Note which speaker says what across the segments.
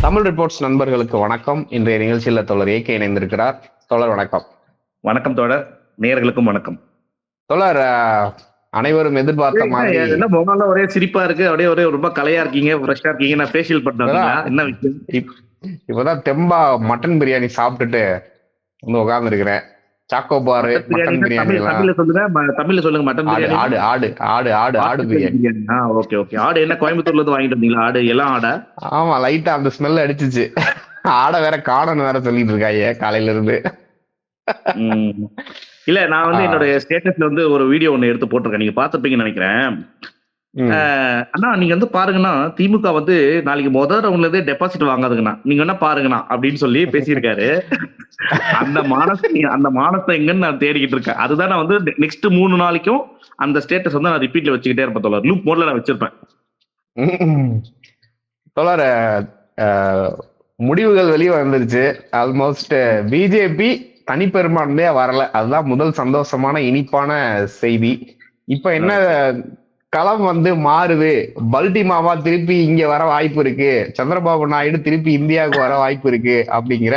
Speaker 1: Tamil reports நண்பர்களுக்கு வணக்கம். இன்றைய நிகழ்ச்சியில் தோழர் ஏகே இணைந்திருக்கிறார். தோழர் வணக்கம்.
Speaker 2: வணக்கம் தோழர். நேயர்களுக்கும் வணக்கம்.
Speaker 1: தோழர் அஹ், அனைவரும் எதிர்பார்த்த மாதிரி
Speaker 2: என்ன முகம்லாம் ஒரே சிரிப்பா இருக்கு? அப்படியே ஒரே ரொம்ப கலையா இருக்கீங்க ஃப்ரெஷ்ஷா இருக்கீங்க. நான் ஃபேஷியல் பண்ணீங்களா என்ன விஷயம்?
Speaker 1: இப்பதான் தெம்பா மட்டன் பிரியாணி சாப்பிட்டுட்டு வந்து உட்கார்ந்து இருக்கிறேன் சாக்கோ பாரு மட்டன் பிரியாணி
Speaker 2: தமிழ்ல சொல்லுங்க தமிழ்ல சொல்லுங்க மட்டன்
Speaker 1: ஆடு
Speaker 2: பிரியாணி
Speaker 1: ஆடு ஆடு ஆடு ஆடு ஆடு பிரியாணி
Speaker 2: ஓகே ஓகே ஆடு என்ன கோயம்புத்தூர்ல இருந்து வாங்கிட்டு வந்தீங்களா? ஆடு எல்லாம் ஆடா?
Speaker 1: ஆமா லைட்டா அந்த ஸ்மெல் அடிச்சுச்சு. ஆடை வேற காணன்னு வேற சொல்லிட்டு இருக்காங்க காலையில இருந்து.
Speaker 2: இல்ல நான் வந்து. என்னோட ஸ்டேட்டஸ்ல வந்து ஒரு வீடியோ ஒண்ணு எடுத்து போட்டிருக்கேன். நீங்க பாத்துப்பீங்கன்னு நினைக்கிறேன். அண்ணா நீங்க வந்து பாருங்கண்ணா திமுக வந்து நாளைக்கு முதல் ரவுண்ட்ல டெபாசிட் வாங்காதுங்கண்ணா. நீங்க என்ன பாருங்கண்ணா அப்படின்னு சொல்லி பேசியிருக்காரு. அந்த மானத்தை அந்த மானத்தை எங்கன்னு நான் தேடிக்கிட்டு இருக்கேன். அதுதான் நான் வந்து நெக்ஸ்ட் மூணு நாளைக்கும் அந்த ஸ்டேட்டஸ் வந்து நான் ரிப்பீட்ல வச்சுக்கிட்டே இருப்பேன் தோழர். லூப் மோட்ல நான் வச்சிருப்பேன்.
Speaker 1: தோழர் முடிவுகள் வெளியே வந்துருச்சு. ஆல்மோஸ்ட் பிஜேபி தனிப்பெரும்பான்மையா வரல. அதுதான் முதல் சந்தோஷமான இனிப்பான செய்தி. இப்ப என்ன களம் வந்து மாறுது. பல்டிமாவா திருப்பி இங்க வர வாய்ப்பு இருக்கு. சந்திரபாபு நாயுடு திருப்பி இந்தியாவுக்கு வர வாய்ப்பு இருக்கு அப்படிங்கிற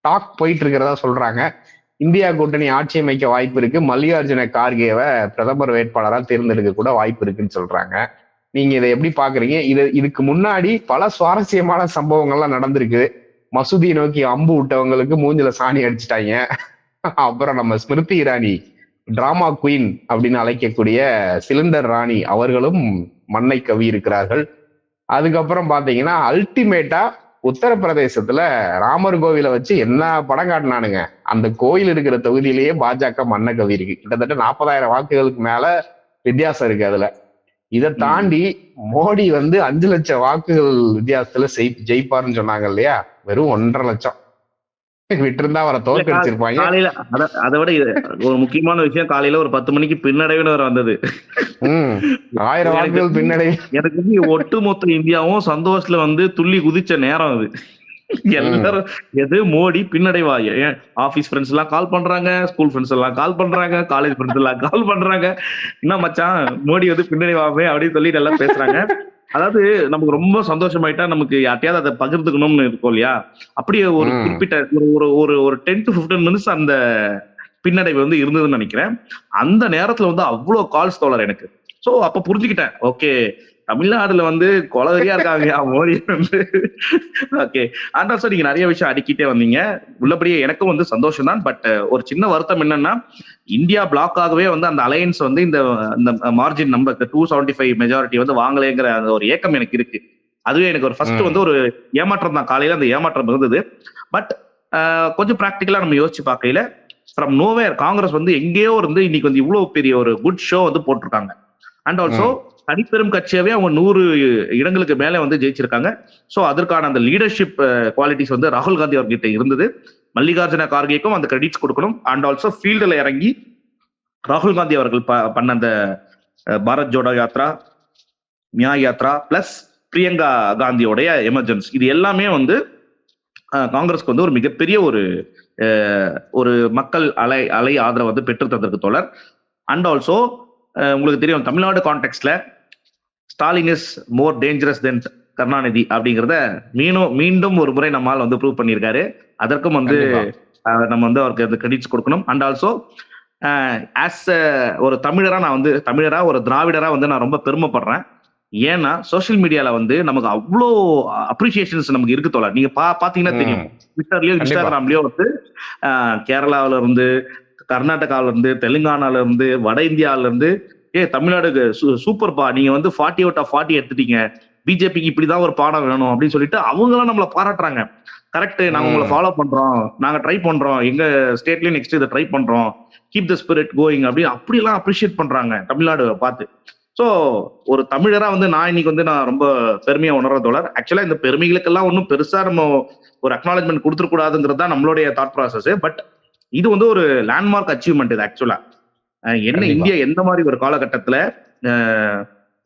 Speaker 1: டாக் போயிட்டு இருக்கிறதா சொல்றாங்க. இந்தியா கூட்டணி ஆட்சி அமைக்க வாய்ப்பு இருக்கு. மல்லிகார்ஜுன கார்கேவை பிரதமர் வேட்பாளராக தேர்ந்தெடுக்க கூட வாய்ப்பு இருக்குன்னு சொல்றாங்க. நீங்க இதை எப்படி பாக்குறீங்க? இது இதுக்கு முன்னாடி பல சுவாரஸ்யமான சம்பவங்கள்லாம் நடந்திருக்கு. மசூதியை நோக்கி அம்பு விட்டவங்களுக்கு மூஞ்சில சாணி அடிச்சிட்டாங்க. அப்புறம் நம்ம ஸ்மிருதி இரானி டிராமா குயின் அப்படின்னு அழைக்கக்கூடிய சிலிண்டர் ராணி அவர்களும் மண்ணை கவி இருக்கிறார்கள். அதுக்கப்புறம் பார்த்தீங்கன்னா அல்டிமேட்டா உத்தரப்பிரதேசத்துல ராமர் கோவிலை வச்சு என்ன படம் காட்டினானுங்க? அந்த கோயில் இருக்கிற தொகுதியிலேயே பாஜக மண்ணை கவி இருக்கு கிட்டத்தட்ட நாற்பதாயிரம் வாக்குகளுக்கு மேல வித்தியாசம் இருக்கு அதுல. இதை தாண்டி மோடி வந்து அஞ்சு லட்சம் வாக்குகள் வித்தியாசத்துல ஜெயிப்பாருன்னு சொன்னாங்க இல்லையா? வெறும் ஒன்றரை லட்சம். விட்டிருந்தா அவரை தோற்கடிச்சிருப்பாங்க.
Speaker 2: காலையில அத- விட இது ஒரு முக்கியமான விஷயம் காலையில ஒரு பத்து மணிக்கு பின்னடைவுன்னு வந்தது.
Speaker 1: ஆயிரம் வாக்குகள் பின்னடை.
Speaker 2: எனக்கு வந்து ஒட்டுமொத்த இந்தியாவும் சந்தோஷத்துல வந்து துள்ளி குதிச்ச நேரம் அது. எல்லாரும் எது மோடி பின்னடைவா? ஆபீஸ் ஃப்ரெண்ட்ஸ் எல்லாம் கால் பண்றாங்க ஸ்கூல் ஃப்ரெண்ட்ஸ் எல்லாம் கால் பண்றாங்க காலேஜ் ஃப்ரெண்ட்ஸ் எல்லாம் கால் பண்றாங்க. என்ன மச்சான் மோடி வந்து பின்னடைவாமே அப்படின்னு சொல்லிட்டு எல்லாம் பேசுறாங்க. அதாவது நமக்கு ரொம்ப சந்தோஷமாயிட்டா நமக்கு யார்ட்டையாவது அதை பகிர்ந்துக்கணும்னு இருக்கும் இல்லையா? அப்படியே ஒரு. குறிப்பிட்ட ஒரு ஒரு ஒரு ஒரு டென் டு பிப்டீன் மினிட்ஸ் அந்த பின்னடைவு வந்து இருந்ததுன்னு நினைக்கிறேன். அந்த நேரத்துல வந்து அவ்வளவு கால்ஸ் தோழர் எனக்கு. சோ அப்ப புரிஞ்சுக்கிட்டேன். ஓகே. தமிழ்நாடுல வந்து கொலவெறியா இருக்காங்க. மோடி வந்து. ஓகே. ஆனா சார் நீங்க நிறைய விஷயம் அடிக்கிட்டே வந்தீங்க. உள்ளபடியே எனக்கும் வந்து சந்தோஷம் தான் பட் ஒரு சின்ன வருத்தம் என்னன்னா இந்தியா பிளாக்காகவே வந்து அந்த அலையன்ஸ் வந்து இந்த இந்த margin number two seventy five majority வந்து வாங்கலைங்கிற அந்த ஒரு ஏக்கம் எனக்கு இருக்கு. அதுவே எனக்கு ஒரு ஃபர்ஸ்ட். வந்து ஒரு ஏமாற்றம் தான். காலையில அந்த ஏமாற்றம் இருந்தது. பட் கொஞ்சம் ப்ராக்டிக்கலா நம்ம யோசிச்சு பார்க்கையில ஃப்ரம் நோவேர் காங்கிரஸ் வந்து எங்கேயோ இருந்து இன்னைக்கு வந்து இவ்வளவு பெரிய ஒரு குட் ஷோ வந்து போட்டிருக்காங்க. அண்ட் ஆல்சோ தனிப்பெரும் கட்சியாவே அவங்க நூறு இடங்களுக்கு மேல வந்து ஜெயிச்சிருக்காங்க. சோ அதற்கான அந்த லீடர்ஷிப் குவாலிட்டிஸ் வந்து ராகுல் காந்தி அவர்கிட்ட இருந்தது. மல்லிகார்ஜுன கார்கேக்கும் அந்த கிரெடிட்ஸ் கொடுக்கணும். அண்ட் ஆல்சோ ஃபீல்டில் இறங்கி ராகுல் காந்தி அவர்கள் ப- பண்ண அந்த பாரத் ஜோடோ யாத்ரா நியாய் யாத்ரா பிளஸ் பிரியங்கா காந்தியோடைய எமர்ஜென்சி இது எல்லாமே வந்து காங்கிரஸ்க்கு வந்து ஒரு மிகப்பெரிய ஒரு ஒரு மக்கள் அலை அலை ஆதரவு வந்து பெற்று தந்திருக்கு தோழர். அண்ட் ஆல்சோ உங்களுக்கு தெரியும் Tamil Nadu கான்டெக்ட்ல Stalin is more dangerous than Karunanidhi அப்படிங்கிறத மீண்டும் மீண்டும் ஒரு முறை நம்மால் வந்து ப்ரூவ் பண்ணியிருக்காரு. அதற்கும் வந்து நம்ம வந்து அவருக்கு அந்த கிரெடிட்ஸ் கொடுக்கணும். அண்ட் ஆல்சோ ஆஸ் ஒரு தமிழரா நான் வந்து தமிழரா ஒரு திராவிடரா வந்து நான் ரொம்ப பெருமைப்படுறேன். ஏன்னா சோஷியல் மீடியால வந்து நமக்கு அவ்வளோ அப்ரிசியேஷன்ஸ் நமக்கு இருக்கு தோழர். நீங்க பா பாத்தீங்கன்னா தெரியும். ட்விட்டர்லயோ. இன்ஸ்டாகிராம்லயோ வந்து கேரளாவுல இருந்து கர்நாடகால இருந்து தெலுங்கானால இருந்து வட இந்தியால இருந்து ஏ தமிழ்நாடு சூப்பர்ப்பா நீங்க வந்து ஃபார்ட்டி அவுட் ஆஃப் ஃபார்ட்டி எடுத்துட்டீங்க. பிஜேபிக்கு இப்படிதான் ஒரு பாடம் வேணும் அப்படின்னு சொல்லிட்டு அவங்களாம் நம்மள பாராட்டுறாங்க. கரெக்ட் நாங்க உங்களை. ஃபாலோ பண்றோம். நாங்க ட்ரை பண்றோம். எங்க ஸ்டேட்லயும் நெக்ஸ்ட் இதை ட்ரை பண்றோம். கீப் த ஸ்பிரிட் கோயிங் அப்படி அப்படியெல்லாம் அப்ரிஷியேட் பண்றாங்க தமிழ்நாடு பார்த்து. சோ ஒரு தமிழரா வந்து நான் இன்னைக்கு வந்து நான் ரொம்ப பெருமையா உணர்ற தோழர். ஆக்சுவலா இந்த பெருமைகளுக்கெல்லாம் ஒன்றும் பெருசா நம்ம ஒரு அக்னாலஜ்மெண்ட் கொடுத்துடக்கூடாதுங்கிறது தான் நம்மளுடைய தாட் ப்ராசஸ் பட் இது வந்து ஒரு லேண்ட்மார்க் அச்சீவ்மெண்ட் இது ஆக்சுவலா என்ன. இந்தியா எந்த மாதிரி ஒரு காலகட்டத்துல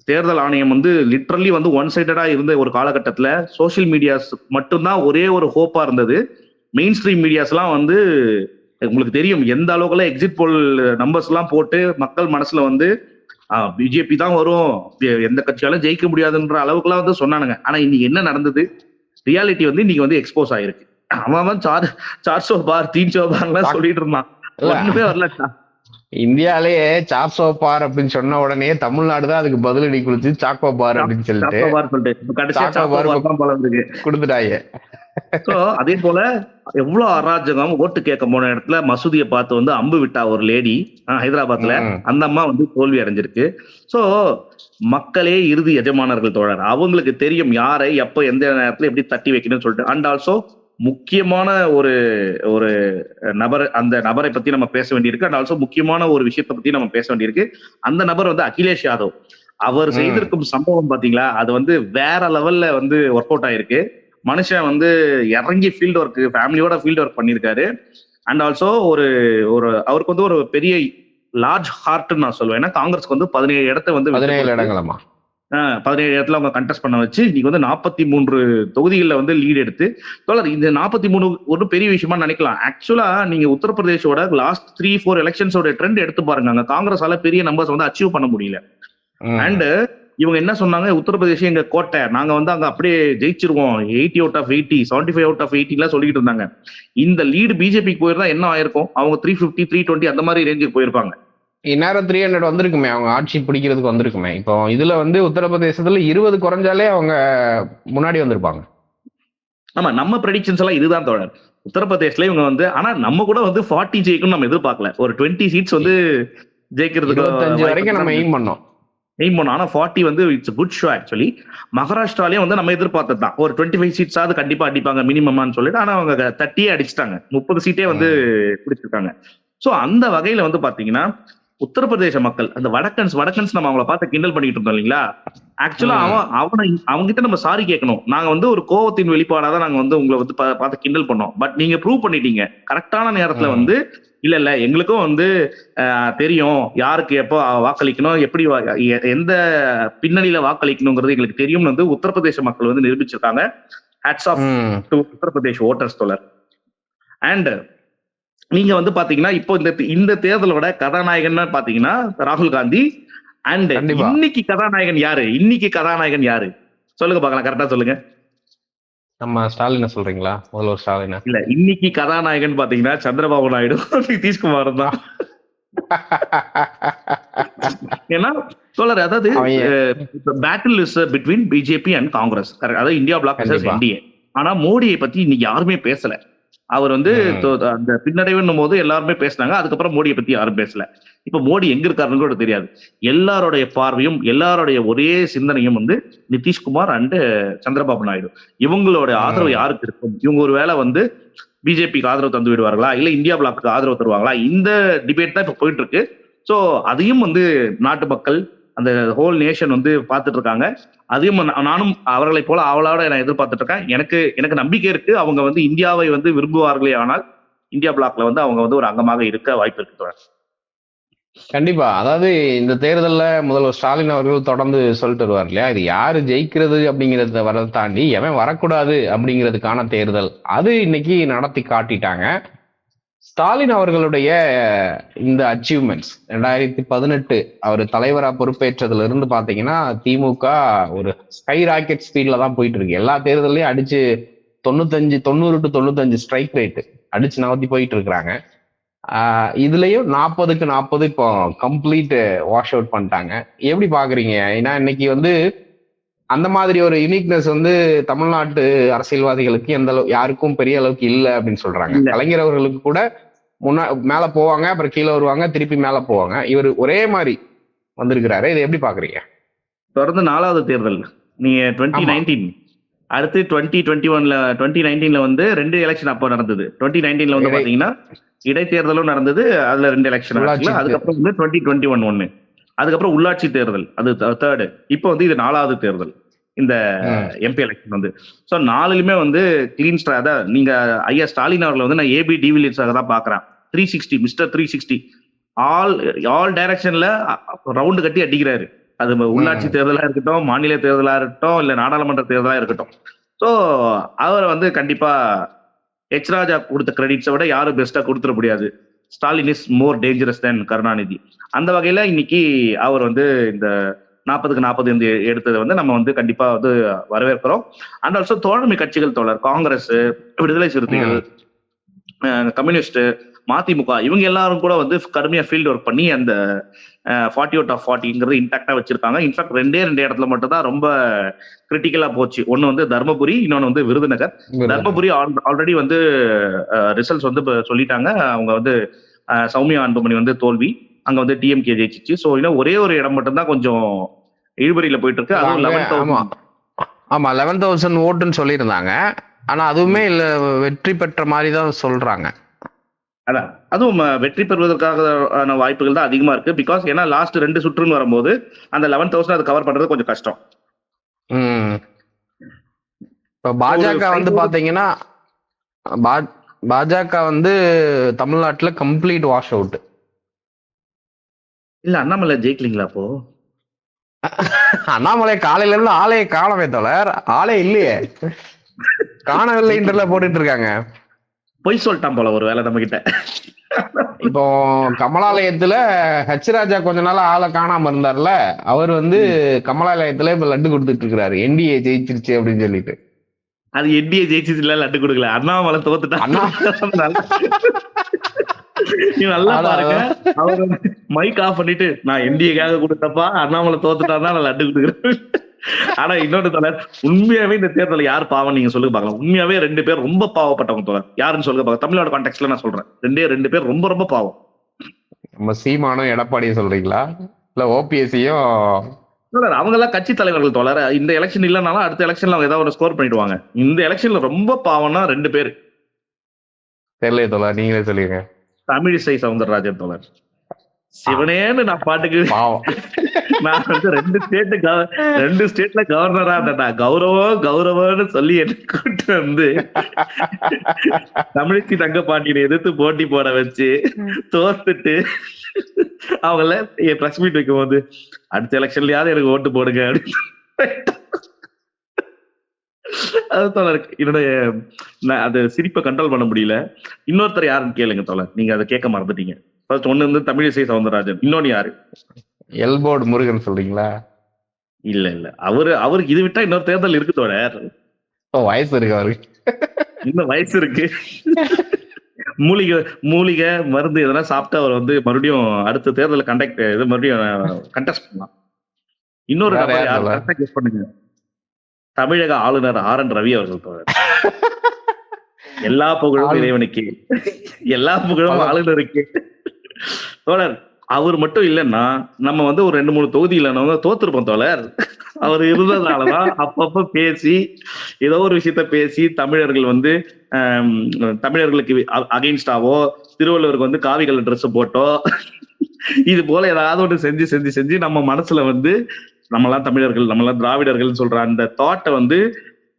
Speaker 2: தேர்தல் ஆணையம் வந்து லிட்ரலி வந்து ஒன் சைடடா இருந்த ஒரு காலகட்டத்துல சோஷியல் மீடியாஸ் மட்டும்தான் ஒரே ஒரு ஹோப்பா இருந்தது. மெயின் ஸ்ட்ரீம் மீடியாஸ்லாம் வந்து உங்களுக்கு தெரியும் எந்த அளவுக்குலாம் எக்ஸிட் போல் நம்பர்ஸ் எல்லாம் போட்டு மக்கள் மனசுல வந்து பிஜேபி தான் வரும். எந்த கட்சியாலும் ஜெயிக்க முடியாதுன்ற அளவுக்குலாம் வந்து சொன்னானுங்க. ஆனா இன்னைக்கு என்ன நடந்தது? ரியாலிட்டி வந்து இன்னைக்கு வந்து எக்ஸ்போஸ் ஆயிருக்கு. அவன் சார். சார் சோ பார் தீன் சோ பார்லாம் சொல்லிட்டு இருந்தான் ஒண்ணுமே வரல
Speaker 1: இந்தியாலேயே சாப்சோ பார் அப்படின்னு சொன்ன உடனே தமிழ்நாடு தான் அதுக்கு பதிலடி கொடுத்து சாக்கோ பார் அப்படின்னு சொல்லிட்டு கொடுத்துட்டாங்க.
Speaker 2: சோ அதே போல எவ்வளவு அராஜகம் ஓட்டு கேட்க போன இடத்துல மசூதியை பார்த்து வந்து அம்பு விட்டா ஒரு லேடி ஹைதராபாத்ல. அந்த அம்மா வந்து தோல்வி அடைஞ்சிருக்கு. சோ மக்களே இறுதி எஜமானர்கள் தோழர். அவங்களுக்கு தெரியும் யாரை எப்ப எந்த நேரத்துல எப்படி தட்டி வைக்கணும்னு சொல்லிட்டு. அண்ட் ஆல்சோ முக்கியமான ஒரு ஒரு நபர் அந்த நபரை பத்தி நம்ம பேச வேண்டியிருக்கு. அண்ட் ஆல்சோ முக்கியமான ஒரு விஷயத்தை பத்தி நம்ம பேச வேண்டியிருக்கு. அந்த நபர் வந்து அகிலேஷ் யாதவ். அவர். செய்திருக்கும் சம்பவம் பாத்தீங்களா? அது வந்து வேற லெவல்ல வந்து ஒர்க் அவுட் ஆயிருக்கு. மனுஷன் வந்து இறங்கி ஃபீல்ட் ஒர்க் ஃபேமிலியோட ஃபீல்ட் ஒர்க் பண்ணியிருக்காரு. அண்ட் ஆல்சோ ஒரு ஒரு அவருக்கு வந்து ஒரு பெரிய லார்ஜ் ஹார்ட்னு நான் சொல்லுவேன் ஏன்னா காங்கிரஸ்க்கு வந்து பதினேழு இடத்த வந்து
Speaker 1: பதினேழு
Speaker 2: ஆஹ், பதினேழு இடத்துல அவங்க கண்டெஸ்ட் பண்ண வச்சு இன்னைக்கு வந்து நாற்பத்தி மூன்று தொகுதிகளில் வந்து லீட் எடுத்து தோழர் இந்த நாற்பத்தி மூணு ஒரு பெரிய விஷயமா நினைக்கலாம். ஆக்சுவலா நீங்க உத்தரப்பிரதேஷோட லாஸ்ட் த்ரீ ஃபோர் எலெக்ஷன்ஸோட ட்ரெண்ட் எடுத்து பாருங்க. அங்க காங்கிரஸால பெரிய நம்பர்ஸ் வந்து அச்சீவ் பண்ண முடியல. அண்ட் இவங்க என்ன சொன்னாங்க? உத்தரப்பிரதேசம் எங்க கோட்டை. நாங்க வந்து அங்க அப்படியே ஜெயிச்சிருவோம். Eighty out of eighty seventy five out of எயிட்டிலாம் சொல்லிட்டு இருந்தாங்க. இந்த லீடு பிஜேபிக்கு போயிருந்தா என்ன ஆயிருக்கும்? அவங்க த்ரீ ஃபிஃப்டி த்ரீ டுவெண்ட்டி அந்த மாதிரி ரேஞ்சுக்கு போயிருப்பாங்க.
Speaker 1: இந்நேரம் த்ரீ ஹண்ட்ரட் வந்திருக்குமே அவங்க ஆட்சி பிடிக்கிறதுக்கு வந்திருக்குமே. இப்போ இதுல வந்து உத்தரப்பிரதேசத்துல இருபது குறைஞ்சாலே அவங்க முன்னாடி வந்திருப்பாங்க.
Speaker 2: ஆமா நம்ம ப்ரெடிக்ஷன்ஸ் எல்லாம் இதுதான் தோழர். உத்தரப்பிரதேஷ்ல இவங்க வந்து ஆனா நம்ம கூட வந்து ஃபார்ட்டி ஜெயிக்கும் நம்ம எதிர்பார்க்கல. ஒரு டுவெண்ட்டி சீட்ஸ் வந்து ஜெயிக்கிறதுக்கு
Speaker 1: வரைக்கும் நம்ம எய்ம் பண்ணோம்.
Speaker 2: எய்ம் பண்ணோம். ஆனா ஃபார்ட்டி வந்து இட்ஸ் குட் ஷோ ஆக்சுவலி மகாராஷ்டிராலயும் வந்து நம்ம எதிர்பார்த்தது தான் ஒரு டுவெண்ட்டி ஃபைவ் சீட்ஸாவது கண்டிப்பா அடிப்பாங்க மினிமம்னு சொல்லிட்டு. ஆனா அவங்க தட்டியே அடிச்சிட்டாங்க. முப்பது சீட்டே வந்து பிடிச்சிருக்காங்க. சோ அந்த வகையில வந்து பாத்தீங்கன்னா உத்தரப்பிரதேச மக்கள் அந்த வடக்கன்ஸ் வடக்கன்ஸ் நம்ம அவங்கள பார்த்து கிண்டல் பண்ணிட்டு இருந்தோம் இல்லைங்களா? ஆக்சுவலா. அவன் அவனை அவங்க கிட்ட நம்ம சாரி கேட்கணும். நாங்க வந்து ஒரு கோவத்தின் வெளிப்பாடா தான் நாங்க வந்து உங்களை வந்து பார்த்து கிண்டல் பண்ணோம். பட் நீங்க ப்ரூவ் பண்ணிட்டீங்க. கரெக்டான நேரத்துல. வந்து இல்ல இல்ல எங்களுக்கும் வந்து தெரியும். யாருக்கு எப்போ வாக்களிக்கணும் எப்படி எந்த பின்னணியில வாக்களிக்கணுங்கிறது எங்களுக்கு தெரியும்னு வந்து உத்தரப்பிரதேச மக்கள் வந்து நிரூபிச்சிருக்காங்க. Hats off. To Uttar Pradesh voters தோழர். அண்ட் நீங்க வந்து பாத்தீங்கன்னா இப்போ இந்த இந்த தேர்தலோட கதாநாயகன் பாத்தீங்கன்னா ராகுல் காந்தி அண்ட். இன்னைக்கு கதாநாயகன் யாரு? இன்னைக்கு கதாநாயகன் யாரு? சொல்லுங்க பார்க்கலாம். கரெக்டா சொல்லுங்க.
Speaker 1: நம்ம ஸ்டாலினை சொல்றீங்களா? முதல்வர் ஸ்டாலினை.
Speaker 2: இல்ல இன்னைக்கு கதாநாயகன் பாத்தீங்கன்னா சந்திரபாபு நாயுடு நிதிஷ்குமார் தான். ஏன்னா தோழர் அதாவது battle is between BJP and Congress அதாவது இந்தியா பிளாக். என்டிஏ ஆனா மோடியை பத்தி இன்னைக்கு யாருமே பேசல. அவர் வந்து அந்த பின்னடைவுன்னும் போது எல்லாருமே பேசினாங்க. அதுக்கப்புறம் மோடியை பத்தி யாரும் பேசல. இப்ப மோடி எங்க இருக்காருன்னு கூட தெரியாது. எல்லாருடைய பார்வையும் எல்லாருடைய ஒரே சிந்தனையும் வந்து நிதிஷ்குமார் அண்ட் சந்திரபாபு நாயுடு. இவங்களோட ஆதரவு. யாருக்கு இருக்கும்? இவங்க ஒரு வேளை வந்து பிஜேபிக்கு ஆதரவு தந்து விடுவார்களா? இல்ல இந்தியா பிளாக்கு ஆதரவு தருவாங்களா? இந்த டிபேட் தான் இப்ப போயிட்டு இருக்கு. சோ அதையும் வந்து நாட்டு மக்கள் அந்த ஹோல் நேஷன் வந்து பார்த்துட்டு இருக்காங்க அதையும் நானும் அவர்களை போல அவளோட நான் எதிர்பார்த்துட்டு இருக்கேன் எனக்கு எனக்கு நம்பிக்கை இருக்கு. அவங்க வந்து இந்தியாவை வந்து விரும்புவார்களே ஆனால் இந்தியா பிளாக்ல வந்து அவங்க வந்து ஒரு அங்கமாக இருக்க வாய்ப்பு இருக்கு
Speaker 1: கண்டிப்பா. அதாவது இந்த தேர்தல்ல முதல்வர் ஸ்டாலின் அவர்கள் தொடர்ந்து சொல்லிட்டு வருவார் இல்லையா? இது யாரு ஜெயிக்கிறது அப்படிங்கறத வரதை தாண்டி எவன் வரக்கூடாது அப்படிங்கிறதுக்கான தேர்தல். அது இன்னைக்கு நடத்தி காட்டிட்டாங்க. ஸ்டாலின் அவர்களுடைய இந்த அச்சீவ்மெண்ட்ஸ் ரெண்டாயிரத்தி பதினெட்டு அவர் தலைவரா பொறுப்பேற்றதுல இருந்து பாத்தீங்கன்னா திமுக ஒரு ஸ்கை ராக்கெட் ஸ்பீட்ல தான் போயிட்டு இருக்கு எல்லா தேர்தலையும் அடிச்சு தொண்ணூத்தஞ்சு தொண்ணூறு டு தொண்ணூத்தஞ்சு ஸ்ட்ரைக் ரேட் அடிச்சு நகர்த்தி போயிட்டு இருக்கிறாங்க இதுலயும் நாற்பதுக்கு நாற்பது இப்போ கம்ப்ளீட் வாஷ் அவுட் பண்ணிட்டாங்க. எப்படி பாக்குறீங்க? ஏன்னா இன்னைக்கு வந்து அந்த மாதிரி ஒரு யூனிக்னஸ் வந்து தமிழ்நாட்டு அரசியல்வாதிகளுக்கு எந்த அளவு யாருக்கும் பெரிய அளவுக்கு இல்ல அப்படின்னு சொல்றாங்க. கலைஞர் அவர்களுக்கு கூட முன்னா மேல போவாங்க அப்புறம் கீழே வருவாங்க திருப்பி மேல போவாங்க. இவர் ஒரே மாதிரி வந்திருக்கிறாரு. இதை எப்படி பாக்குறீங்க?
Speaker 2: தொடர்ந்து நாலாவது தேர்தல். நீங்க டுவெண்ட்டி. நைன்டீன் அடுத்து டுவெண்ட்டி டுவெண்ட்டி ஒன்ல டுவெண்ட்டி நைன்டீன்ல வந்து ரெண்டு எலெக்ஷன் அப்போ நடந்தது. டுவெண்ட்டி நைன்டீன்ல வந்து பாத்தீங்கன்னா இடைத்தேர்தலும் நடந்தது அதுல ரெண்டு எலெக்ஷன் அதுக்கப்புறம் வந்து டுவெண்ட்டி டுவெண்ட்டி ஒன் ஒன்னு அதுக்கப்புறம் உள்ளாட்சி தேர்தல். அது தேர்டு இப்போ வந்து இது நாலாவது தேர்தல். இந்த. எம்பி எலெக்ஷன் வந்து. ஸோ நாலுலுமே வந்து கிளீன் ஸ்ட்ரா அதான் நீங்க ஐயா ஸ்டாலின் அவர்களை வந்து நான் ஏபி டிவிலியர்ஸாக தான் பாக்குறேன். Three sixty mister three sixty all all டைரக்ஷன்ல ரவுண்டு கட்டி அடிக்கிறாரு. அது உள்ளாட்சி தேர்தலா இருக்கட்டும் மாநில தேர்தலா இருக்கட்டும் இல்ல நாடாளுமன்ற தேர்தலா இருக்கட்டும். ஸோ அவரை வந்து கண்டிப்பா எச் ராஜா கொடுத்த கிரெடிட்ஸை விட யாரும் பெஸ்டா கொடுத்துட முடியாது. Stalin is more dangerous then Karunanidhi. அந்த வகையில இன்னைக்கு அவர் வந்து இந்த நாற்பதுக்கு நாற்பது இந்த எடுத்ததை வந்து நம்ம வந்து கண்டிப்பா வந்து வரவேற்கிறோம். அண்ட் ஆல்சோ தோழமை கட்சிகள் தோழர் காங்கிரஸ் விடுதலை சிறுத்தைகள் கம்யூனிஸ்ட் மதிமுக இவங்க எல்லாரும் கூட வந்து கடுமையா ஃபீல்ட் ஒர்க் பண்ணி அந்த ஃபார்ட்டி அவுட் ஆஃப் ஃபார்ட்டிங்கிறது இன்டாக்டா வச்சிருக்காங்க. இன்ஃபேக்ட் ரெண்டே ரெண்டு இடத்துல மட்டும் தான் ரொம்ப கிரிட்டிக்கலா போச்சு. ஒன்னு வந்து தர்மபுரி இன்னொன்னு வந்து விருதுநகர். தர்மபுரி ஆல்ரெடி வந்து ரிசல்ட்ஸ் வந்து சொல்லிட்டாங்க. அவங்க வந்து சௌமியா அன்புமணி வந்து தோல்வி. அங்க வந்து டிஎம்கே ஜெயிச்சிச்சு. ஸோ இன்னும் ஒரே ஒரு இடம் மட்டும்தான் கொஞ்சம் இழுபறியில போயிட்டு இருக்கு அதுவும் லெவன்
Speaker 1: ஆமா. ஆமா லெவன் தௌசண்ட் ஓட்டுன்னு சொல்லியிருந்தாங்க. ஆனா அதுவுமே இல்ல வெற்றி பெற்ற மாதிரி தான் சொல்றாங்க.
Speaker 2: அதான். அதுவும் வெற்றி பெறுவதற்கான வாய்ப்புகள் தான் அதிகமா இருக்கு. பிகாஸ் ஏன்னா லாஸ்ட் ரெண்டு சுற்றுன்னு வரும்போது அந்த லெவன் தௌசண்ட் அதை கவர் பண்றது கொஞ்சம் கஷ்டம்.
Speaker 1: இப்ப பாஜக வந்து பாத்தீங்கன்னா பாஜக வந்து தமிழ்நாட்டுல கம்ப்ளீட் வாஷ் அவுட்
Speaker 2: இல்ல அண்ணாமலை ஜெயிக்கலீங்களா அப்போ?
Speaker 1: அண்ணாமலை காலையில இருந்து ஆளையே காணவே தோழர் ஆளே இல்லையே. காணவில்லைன்றல போட்டுட்டு இருக்காங்க
Speaker 2: பொய் சொல்லிட்டான் போல ஒரு வேலை நம்ம கிட்ட.
Speaker 1: இப்போ கமலாலயத்துல ஹச் ராஜா கொஞ்ச நாள் ஆளை காணாம இருந்தார்ல. அவர் வந்து கமலாலயத்துல இப்ப லட்டு கொடுத்துட்டு இருக்கிறாரு என்டிஏ ஜெயிச்சிருச்சு அப்படின்னு சொல்லிட்டு.
Speaker 2: அது என்டிஏ ஜெயிச்சது இல்ல லட்டு கொடுக்கல. அண்ணாமலை தோத்துட்டான்.
Speaker 1: அண்ணா
Speaker 2: நீ நல்லா பாருங்க. அவர் மைக் ஆஃப் பண்ணிட்டு நான் என்டிஏக்காக கொடுத்தப்பா அண்ணாமலை தோத்துட்டான் தான் நான் லட்டு கொடுக்குறேன் ஆனா இன்னொரு தோழர் உண்மையாவே இந்த தேர்தல் யார் பாவம் நீங்க சொல்லுங்க பார்க்கலாம் உண்மையாவே ரெண்டு பேர் ரொம்ப பாவப்பட்டவங்க தோழர். யாருன்னு சொல்லுங்க பார்க்கலாம் தமிழ்நாடு கான்டெக்ட்ல நான் சொல்றேன். ரெண்டே ரெண்டு பேர் ரொம்ப ரொம்ப பாவம்.
Speaker 1: நம்ம சீமானும் எடப்பாடியும் சொல்றீங்களா? இல்ல ஓபிஎஸ்சியும்?
Speaker 2: அவங்க எல்லாம் கட்சி தலைவர்கள் தோழர். இந்த எலெக்ஷன் இல்லைனாலும் அடுத்த எலெக்ஷன்ல அவங்க ஏதாவது ஒரு ஸ்கோர் பண்ணிடுவாங்க. இந்த எலெக்ஷன்ல ரொம்ப பாவம்னா ரெண்டு பேர்.
Speaker 1: தெரியல தோழர் நீங்களே சொல்லுங்க
Speaker 2: தமிழிசை சவுந்தரராஜன் தோழர். சிவனேன்னு நான் பாட்டுக்கு நான் வந்து ரெண்டு ஸ்டேட் ரெண்டு ஸ்டேட்ல கவர்னரா இருந்தேன்டா. கௌரவம் கௌரவம்னு சொல்லி என்ன கூட்டு வந்து தமிழிசை தங்க பாண்டியனை எதிர்த்து போட்டி போட வச்சு தோத்துட்டு அவங்கள பிரஸ் மீட் வைக்கும் போது அடுத்த எலெக்ஷன்லயாவது எனக்கு ஓட்டு போடுங்க அப்படின்னு அது தோழர் என்னுடைய அது சிரிப்பை கண்ட்ரோல் பண்ண முடியல. இன்னொருத்தர் யாருன்னு கேளுங்க தோழர். நீங்க அதை கேட்க மறந்துட்டீங்க. ஃபர்ஸ்ட் ஒண்ணு வந்து தமிழிசை சவுந்தரராஜன். இன்னொன்னு யாரு?
Speaker 1: எல்போர்டு முருகன் சொல்றீங்களா?
Speaker 2: இல்ல இல்ல. அவரு அவருக்கு இது விட்டா இன்னொரு தேர்தல் இருக்கு தோழர்.
Speaker 1: வயசு இருக்கு அவருக்கு.
Speaker 2: இன்னும் வயசு இருக்கு. மூலிகை மூலிகை மருந்து இதெல்லாம் சாப்பிட்டு அவர் வந்து மறுபடியும் அடுத்த தேர்தல் கண்டக்ட் இது மறுபடியும் கண்டெஸ்ட் பண்ணலாம். இன்னொரு பண்ணுங்க. தமிழக ஆளுநர் ஆர் என் ரவி அவர்கள் தோழர். எல்லா புகழும் இறைவனுக்கு. எல்லா புகழும் ஆளுநருக்கு. தோழர் அவர் மட்டும் இல்லைன்னா நம்ம வந்து ஒரு ரெண்டு மூணு தொகுதியில நம்ம தோத்துருப்போம் தோழர். அவர் இருந்ததுனாலதான் அப்பப்ப பேசி ஏதோ ஒரு விஷயத்த பேசி தமிழர்கள் வந்து தமிழர்களுக்கு அகைன்ஸ்டாவோ திருவள்ளுவருக்கு வந்து காவி கலர் ட்ரெஸ் போட்டோ இது போல ஏதாவது ஒன்று செஞ்சு செஞ்சு செஞ்சு நம்ம மனசுல வந்து நம்மலாம் தமிழர்கள் நம்மலாம் திராவிடர்கள் சொல்ற அந்த தாட்டை வந்து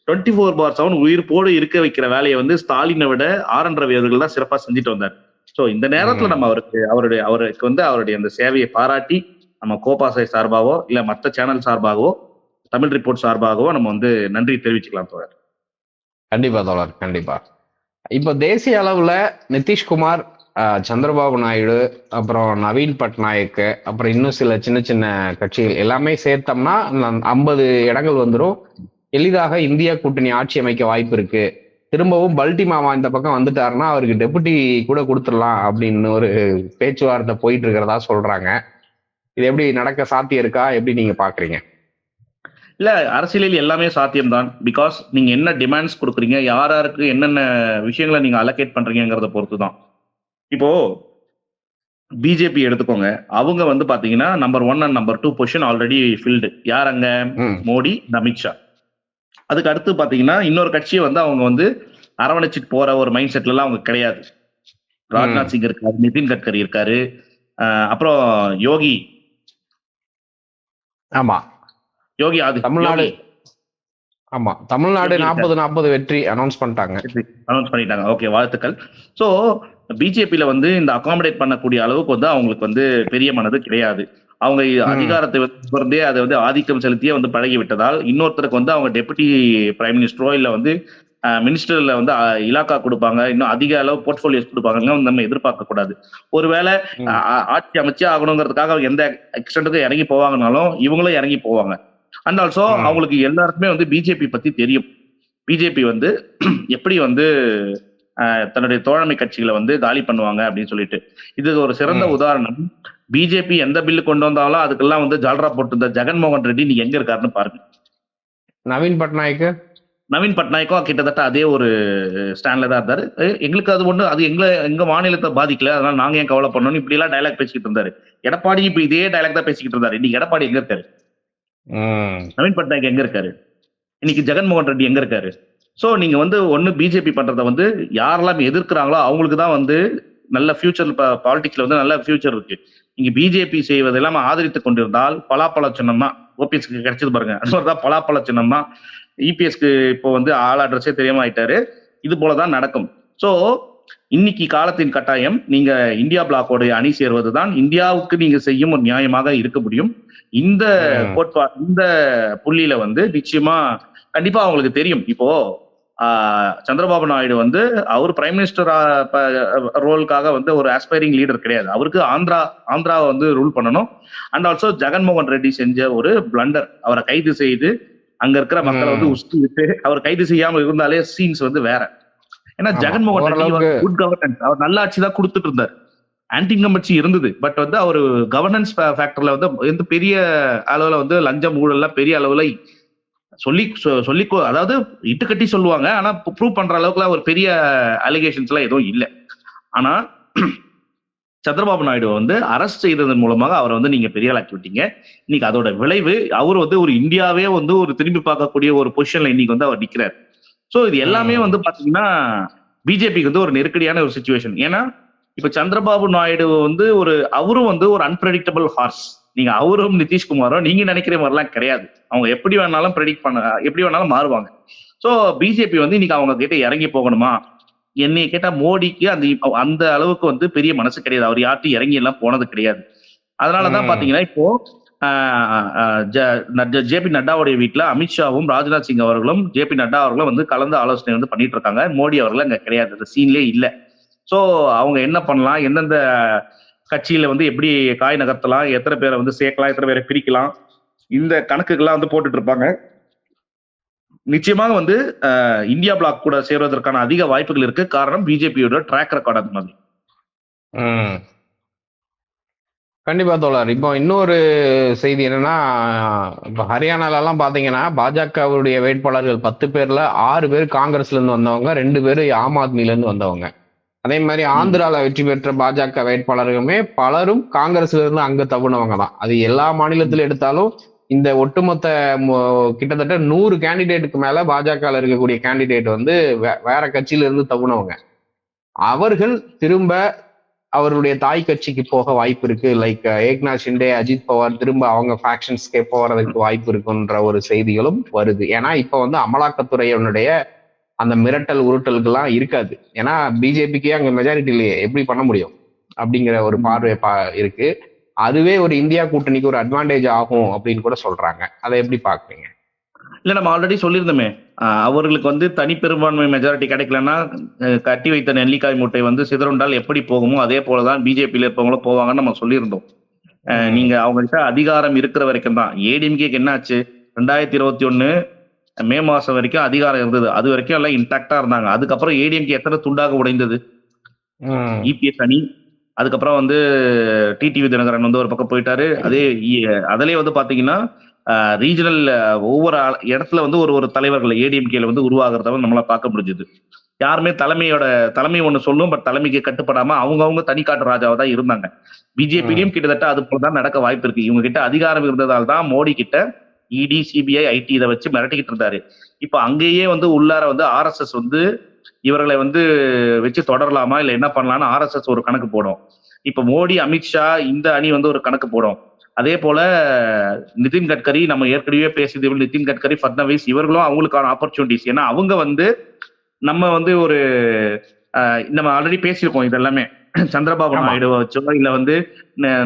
Speaker 2: டுவெண்ட்டி ஃபோர் பார் செவன் உயிர் போடு இருக்க வைக்கிற வேலையை வந்து ஸ்டாலினை விட ஆர் என் ரவி அவர்கள் தான் சிறப்பா செஞ்சுட்டு வந்தார். சோ இந்த நேரத்துல. நம்ம அவருக்கு அவருடைய அவருக்கு வந்து அவருடைய அந்த சேவையை பாராட்டி நம்ம கோபாசை சார்பாகவோ இல்ல மற்ற சேனல் சார்பாகவோ தமிழ் ரிப்போர்ட் சார்பாகவோ நம்ம வந்து நன்றி தெரிவிச்சுக்கலாம் தோழர்.
Speaker 1: கண்டிப்பா தோழர் கண்டிப்பா. இப்போ தேசிய அளவுல நிதிஷ்குமார் சந்திரபாபு நாயுடு அப்புறம் நவீன் பட்நாயக் அப்புறம் இன்னும் சில சின்ன சின்ன கட்சிகள் எல்லாமே சேர்த்தோம்னா ஐம்பது இடங்கள் வந்துடும் எளிதாக இந்தியா கூட்டணி ஆட்சி அமைக்க வாய்ப்பு இருக்கு. திரும்பவும் பல்டி மாமா இந்த பக்கம் வந்துட்டாருன்னா அவருக்கு டெபுட்டி கூட கொடுத்துடலாம் அப்படின்னு ஒரு பேச்சுவார்த்தை போயிட்டு இருக்கிறதா சொல்றாங்க. இது எப்படி நடக்க சாத்தியம் இருக்கா? எப்படி நீங்க பாக்குறீங்க?
Speaker 2: இல்ல அரசியலில் எல்லாமே சாத்தியம்தான். பிகாஸ் நீங்க என்ன டிமாண்ட்ஸ் கொடுக்குறீங்க யார் யாருக்கு என்னென்ன விஷயங்களை நீங்க அலோகேட் பண்றீங்கிறத பொறுத்து தான் இப்போ பிஜேபி எடுத்துக்கோங்க. அவங்க வந்து பாத்தீங்கன்னா number one and number two position already filled யார் அங்க மோடி அமித்ஷா அதுக்கு அடுத்து பாத்தீங்கன்னா இன்னொரு கட்சியை வந்து அவங்க வந்து அரவணைச்சிட்டு போற ஒரு மைண்ட் செட்ல எல்லாம் அவங்க கிடையாது. ராஜ்நாத் சிங் இருக்காரு நிதின் கட்கரி இருக்காரு. அப்புறம் யோகி.
Speaker 1: ஆமா.
Speaker 2: யோகி ஆதி
Speaker 1: தமிழ்நாடு. ஆமா. தமிழ்நாடு நாற்பது நாற்பது வெற்றி அனௌன்ஸ் பண்ணிட்டாங்க.
Speaker 2: அனௌன்ஸ் பண்ணிட்டாங்க. ஓகே வாழ்த்துக்கள். சோ பிஜேபியில வந்து இந்த அகாமடேட் பண்ணக்கூடிய அளவுக்கு வந்து அவங்களுக்கு வந்து பெரிய மனது கிடையாது. அவங்க அதிகாரத்தை வந்து அதை வந்து ஆதிக்கம் செலுத்தியே வந்து பழகி விட்டதால் இன்னொருத்தருக்கு வந்து அவங்க டெபுட்டி பிரைம் மினிஸ்டரோ இல்ல வந்து மினிஸ்டர்ல வந்து இலாக்கா கொடுப்பாங்க இன்னும் அதிக அளவு போர்ட்போலியோஸ் கொடுப்பாங்க நம்ம எதிர்பார்க்க கூடாது. ஒருவேளை ஆட்சி அமைச்சே ஆகணுங்கிறதுக்காக அவங்க எந்த எக்ஸ்டென்ட்டுக்கு இறங்கி போவாங்கனாலும் இவங்களும் இறங்கி போவாங்க. And also. அவங்களுக்கு எல்லாருக்குமே வந்து பிஜேபி பத்தி தெரியும். பிஜேபி வந்து எப்படி வந்து தன்னுடைய தோழமை கட்சிகளை வந்து காலி பண்ணுவாங்க அப்படின்னு சொல்லிட்டு. இது ஒரு சிறந்த. உதாரணம் பிஜேபி எந்த பில்லு கொண்டு வந்தாலும் அதுக்கெல்லாம் வந்து ஜால்ரா போட்டு ஜெகன்மோகன் ரெட்டி நீங்க எங்க இருக்காருன்னு பாருங்க.
Speaker 1: நவீன் பட்நாயக்
Speaker 2: நவீன் பட்நாயக்கும் கிட்டத்தட்ட அதே ஒரு ஸ்டாண்ட்ல தான் இருந்தாரு. எங்களுக்கு அது ஒண்ணு அது எங்க எங்க மாநிலத்தை பாதிக்கல அதனால நாங்க ஏன் கவலை பண்ணணும் இப்படி எல்லாம் டைலாக் பேசிக்கிட்டு இருந்தாரு. எடப்பாடி இப்ப இதே டைலாக் தான் பேசிக்கிட்டு இருந்தாரு. இன்னைக்கு எடப்பாடி எங்க இருக்காரு? நவீன் பட்நாயக் எங்க இருக்காரு? இன்னைக்கு ஜெகன்மோகன் ரெட்டி எங்க இருக்காரு? சோ நீங்க வந்து ஒண்ணு பிஜேபி பண்றத வந்து யாரெல்லாம் எதிர்க்கிறாங்களோ அவங்களுக்கு தான் வந்து நல்ல ஃபியூச்சர் பாலிடிக்ஸ்ல வந்து நல்ல ஃபியூச்சர் இருக்கு. நீங்க பிஜேபி செய்வதெல்லாம் ஆதரித்து கொண்டிருந்தால் பலாப்பழ சின்னம் தான். ஓபிஎஸ்க்கு கிடைச்சது பாருங்க. அது மாதிரிதான் பலாப்பழ சின்னம் தான். இபிஎஸ்க்கு இப்போ வந்து ஆள் அட்ரஸே தெரியாம ஆயிட்டாரு. இது போலதான் நடக்கும். சோ இன்னைக்கு காலத்தின் கட்டாயம் நீங்க இந்தியா பிளாக்கோட அணி சேர்வதுதான் இந்தியாவுக்கு நீங்க செய்யும் ஒரு நியாயமாக இருக்க முடியும். இந்த. கோட்பா இந்த புள்ளியில வந்து நிச்சயமா கண்டிப்பா அவங்களுக்கு தெரியும். இப்போ சந்திரபாபு நாயுடு வந்து அவர் பிரைம் மினிஸ்டர் ரோலுக்காக வந்து ஒரு ஆஸ்பைரிங் லீடர் கிடையாது. அவருக்கு ஆந்திரா ஆந்திராவை வந்து ரூல் பண்ணணும். அண்ட் ஆல்சோ ஜெகன்மோகன் ரெட்டி செஞ்ச ஒரு பிளண்டர் அவரை கைது செய்து அங்க இருக்கிற மக்களை வந்து. உஸ்தி விட்டு அவர் கைது செய்யாம இருந்தாலே சீன்ஸ் வந்து வேற. ஏன்னா. ஜெகன்மோகன் ரெட்டி குட் கவர்னன்ஸ் அவர் நல்ல ஆட்சி தான் கொடுத்துட்டு இருந்தார். ஆன்டி இருந்தது. பட் வந்து அவர் கவர்னன்ஸ் ஃபேக்டர்ல வந்து எந்த பெரிய அளவுல வந்து லஞ்சம் ஊழல்லாம் பெரிய அளவுல சொல்லி சொ- சொல்லி அதாவது இட்டு கட்டி சொல்லுவாங்க. ஆனா ப்ரூவ் பண்ற அளவுக்குலாம் ஒரு பெரிய அலிகேஷன்ஸ் எல்லாம் எதுவும் இல்லை. ஆனா சந்திரபாபு நாயுடு வந்து அரெஸ்ட் செய்ததன் மூலமாக அவரை வந்து நீங்க பெரிய ஆளாக்கி விட்டீங்க. இன்னைக்கு அதோட விளைவு அவர் வந்து ஒரு இந்தியாவே வந்து ஒரு திரும்பி பார்க்கக்கூடிய ஒரு பொசிஷன்ல இன்னைக்கு வந்து அவர் நிக்கிறார். சோ இது எல்லாமே. வந்து பாத்தீங்கன்னா பிஜேபிக்கு வந்து ஒரு நெருக்கடியான ஒரு சுச்சுவேஷன் ஏன்னா இப்ப சந்திரபாபு நாயுடு வந்து ஒரு அவரும் வந்து ஒரு அன்பிரடிக்டபிள் ஹார்ஸ் நீங்க அவரும் நிதிஷ்குமாரும் நீங்க நினைக்கிற மாதிரிலாம் கிடையாது. அவங்க எப்படி வேணாலும் ப்ரெடிக்ட் பண்ண எப்படி வேணாலும் மாறுவாங்க. சோ பிஜேபி வந்து இன்னைக்கு அவங்க கிட்ட இறங்கி போகணுமா? என்னைய கேட்டா மோடிக்கு அந்த அந்த அளவுக்கு வந்து பெரிய மனசு கிடையாது. அவர் யார்ட்டும் இறங்கி எல்லாம் போனது கிடையாது. அதனாலதான். பாத்தீங்கன்னா இப்போ ஜேபி நட்டாவுடைய வீட்டுல அமித்ஷாவும் ராஜ்நாத் சிங் அவர்களும் ஜேபி நட்டா அவர்களும் வந்து கலந்து ஆலோசனை வந்து பண்ணிட்டு இருக்காங்க. மோடி அவர்கள் அங்க கிடையாது. அந்த சீன்லயே இல்ல. சோ அவங்க என்ன பண்ணலாம்? எந்தெந்த கட்சியில வந்து எப்படி காய் நகர்த்தலாம் எத்தனை பேரை வந்து சேர்க்கலாம் எத்தனை பேரை பிரிக்கலாம் இந்த கணக்குகள்லாம் வந்து போட்டுட்டு இருப்பாங்க. நிச்சயமாக வந்து இந்தியா பிளாக் கூட சேர்வதற்கான அதிக வாய்ப்புகள் இருக்கு. காரணம் பிஜேபியோட ட்ராக் ரெக்கார்ட் அது மாதிரி.
Speaker 1: கண்டிப்பா தோழர். இப்போ இன்னொரு செய்தி என்னன்னா இப்போ ஹரியானால எல்லாம் பாத்தீங்கன்னா பாஜகவுடைய வேட்பாளர்கள் பத்து பேர்ல ஆறு பேர் காங்கிரஸ்ல இருந்து வந்தவங்க ரெண்டு பேர் ஆம் ஆத்மில இருந்து வந்தவங்க. அதே மாதிரி ஆந்திரால வெற்றி பெற்ற பாஜக வேட்பாளர்களுமே பலரும் காங்கிரஸ்ல இருந்து அங்க தகுனவங்க தான். அது எல்லா மாநிலத்திலும் எடுத்தாலும் இந்த ஒட்டுமொத்த கிட்டத்தட்ட நூறு கேண்டிடேட்டுக்கு மேல பாஜகவில் இருக்கக்கூடிய கேண்டிடேட் வந்து வே- வேற கட்சியில இருந்து தவுனவங்க அவர்கள் திரும்ப அவருடைய தாய் கட்சிக்கு போக வாய்ப்பு இருக்கு. லைக் ஏக்நாத் ஷிண்டே அஜித் பவார் திரும்ப அவங்க ஃபேக்ஷன்ஸ்க்கே போறதுக்கு வாய்ப்பு இருக்குன்ற ஒரு செய்திகளும் வருது. ஏன்னா இப்ப வந்து அமலாக்கத்துறையினுடைய அந்த மிரட்டல் உருட்டல்கள்லாம் இருக்காது. ஏன்னா பிஜேபிக்கே அங்க மெஜாரிட்டி இல்லையே. எப்படி பண்ண முடியும்? அப்படிங்கிற ஒரு பார்வை பா இருக்கு. அதுவே ஒரு இந்தியா கூட்டணிக்கு ஒரு அட்வான்டேஜ் ஆகும் அப்படின்னு கூட சொல்றாங்க. அதை எப்படி பாக்குறீங்க?
Speaker 2: இல்ல நம்ம ஆல்ரெடி சொல்லியிருந்தோமே. அவர்களுக்கு வந்து தனி பெரும்பான்மை மெஜாரிட்டி கிடைக்கலன்னா கட்டி வைத்த நெல்லிக்காய் மூட்டை வந்து சிதறுண்டால் எப்படி போகுமோ அதே போலதான் பிஜேபியில இருப்பவங்களும் போவாங்கன்னு நம்ம சொல்லியிருந்தோம். நீங்க அவங்க கிட்ட அதிகாரம் இருக்கிற வரைக்கும் தான். ஏடிஎம்கேக்கு என்ன ஆச்சு ரெண்டாயிரத்தி இருபத்தி ஒண்ணு மே மாசம் வரைக்கும் அதிகாரம் இருந்தது. அது வரைக்கும் எல்லாம் இன்டாக்டா இருந்தாங்க. அதுக்கப்புறம் ஏடிஎம்கே எத்தனை துண்டாக உடைந்தது? இபிஎஸ் அணி. அதுக்கப்புறம் வந்து டிடிவி தினகரன் வந்து ஒரு பக்கம் போயிட்டாரு. அதே அதுலயே வந்து பாத்தீங்கன்னா ரீஜனல் ஒவ்வொரு இடத்துல வந்து ஒரு ஒரு தலைவர்கள் ஏடிஎம்கேல வந்து உருவாகிறத நம்மளால பார்க்க முடிஞ்சது. யாருமே தலைமையோட தலைமை ஒண்ணு சொல்லும் பட் தலைமைக்கு கட்டுப்படாம அவங்கவங்க தனிக்காட்டு ராஜாவா தான் இருந்தாங்க. பிஜேபியிலும் கிட்டத்தட்ட அது போல தான் நடக்க வாய்ப்பு இருக்கு. இவங்க கிட்ட அதிகாரம் இருந்ததால் தான் மோடி கிட்ட இடி சிபிஐ ஐடி இதை வச்சு மிரட்டிக்கிட்டு இருந்தாரு. இப்போ அங்கேயே வந்து உள்ளார வந்து ஆர்எஸ்எஸ் வந்து இவர்களை வந்து வச்சு தொடரலாமா? இல்லை என்ன பண்ணலாம்னு ஆர்எஸ்எஸ் ஒரு கணக்கு போடும். இப்போ மோடி அமித்ஷா இந்த அணி வந்து ஒரு கணக்கு போடும். அதே போல நிதின் கட்கரி நம்ம ஏற்கனவே பேசியது நிதின் கட்கரி பட்னவிஸ் இவர்களும் அவங்களுக்கான ஆப்பர்ச்சுனிட்டிஸ் ஏன்னா அவங்க வந்து நம்ம வந்து ஒரு நம்ம ஆல்ரெடி பேசியிருக்கோம் இதெல்லாமே. சந்திரபாபு. நாயுடு வச்சோ இல்ல வந்து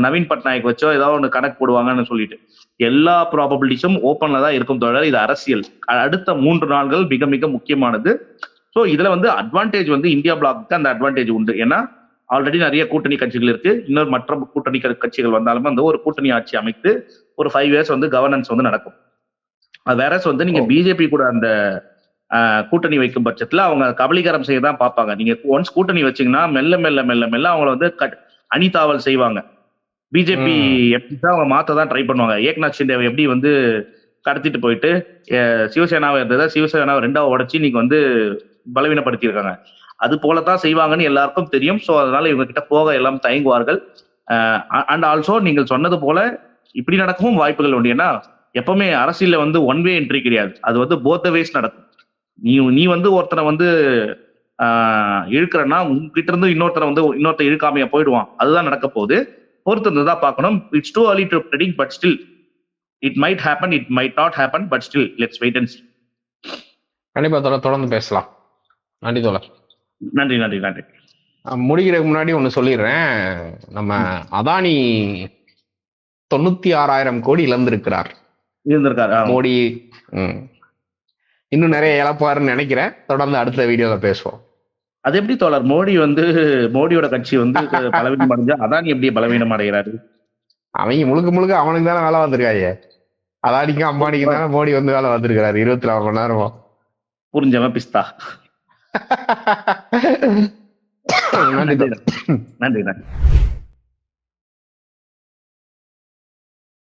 Speaker 2: நவீன் பட்நாயக் வச்சோ ஏதாவது ஒன்று கணக்கு போடுவாங்கன்னு சொல்லிட்டு. எல்லா ப்ராபபிலிட்டிஸும் ஓப்பன்ல தான் இருக்கும் தொடர் இது அரசியல். அடுத்த மூன்று நாள்கள் மிக மிக முக்கியமானது. ஸோ இதுல வந்து அட்வான்டேஜ் வந்து இந்தியா பிளாக்கு அந்த அட்வான்டேஜ் உண்டு. ஏன்னா ஆல்ரெடி நிறைய கூட்டணி கட்சிகள் இருக்கு. இன்னொரு மற்ற கூட்டணி கட்சிகள் வந்தாலும் அந்த ஒரு கூட்டணி ஆட்சி அமைத்து ஒரு ஃபைவ் இயர்ஸ் வந்து கவர்னன்ஸ் வந்து நடக்கும். அது வேற வந்து நீங்க. பிஜேபி கூட அந்த கூட்டணி வைக்கும் பட்சத்துல அவங்க கபலீகரம் செய்ய தான் பார்ப்பாங்க. நீங்க ஒன்ஸ் கூட்டணி வச்சீங்கன்னா மெல்ல மெல்ல மெல்ல மெல்ல அவங்கள வந்து கட்- அணிதாவல் செய்வாங்க. பிஜேபி. எப்படி தான் அவங்க மாத்த தான் ட்ரை பண்ணுவாங்க. ஏக்நாத் ஷிண்டேவை எப்படி வந்து கடத்திட்டு போயிட்டு சிவசேனாவை இருந்ததை சிவசேனாவை ரெண்டாவது உடைச்சு நீங்க வந்து பலவீனப்படுத்தியிருக்காங்க. அது போலதான் செய்வாங்கன்னு எல்லாருக்கும் தெரியும். ஸோ அதனால இவங்க கிட்ட போக எல்லாம் தயங்குவார்கள். அண்ட் ஆல்சோ நீங்கள் சொன்னது போல இப்படி நடக்கவும் வாய்ப்புகள் உண்டு. ஏன்னா எப்பவுமே அரசியல்ல வந்து ஒன் வே என்ட்ரி கிடையாது. அது வந்து போத்த வேஸ் நடக்கும். நீ நீ வந்து ஒருத்தனை வந்து இழுக்கிறன்னா உங்ககிட்ட இருந்து இன்னொருத்தனை வந்து இன்னொருத்தன் இழுக்காமையா போயிடுவான். அதுதான் நடக்க போகுது. பொறுத்திருந்து தான் பார்க்கணும். It's too early to predict but still it might happen it might not happen but still let's wait and
Speaker 1: கண்டிப்பா தொடர்ந்து பேசலாம். நன்றி தோழர்
Speaker 2: நன்றி நன்றி நன்றி.
Speaker 1: முடிக்கிறதுக்கு முன்னாடி ஒண்ணு சொல்லிடுறேன். நம்ம அதானி தொண்ணூத்தி ஆறாயிரம் கோடி இழந்திருக்கிறார்.
Speaker 2: இருந்திருக்காரு.
Speaker 1: மோடி. இன்னும் நிறைய இழப்பாருன்னு நினைக்கிறேன். தொடர்ந்து அடுத்த வீடியோல பேசுவோம்.
Speaker 2: அது எப்படி தோழர்? மோடி வந்து மோடியோட கட்சி வந்து பலவீனம் அடைஞ்சா அதானி எப்படி பலவீனம் அடைகிறாரு?
Speaker 1: அவங்க முழுக்க முழுக்க அவனுக்கு தானே வேலை வந்திருக்காங்க அதானிக்கும் அம்பானிக்கும் தானே மோடி வந்து வேலை வந்திருக்கிறாரு. இருபத்தி நாலு மணி நேரமா.
Speaker 2: புரிஞ்சவன் பிஸ்தா. நன்றி நன்றி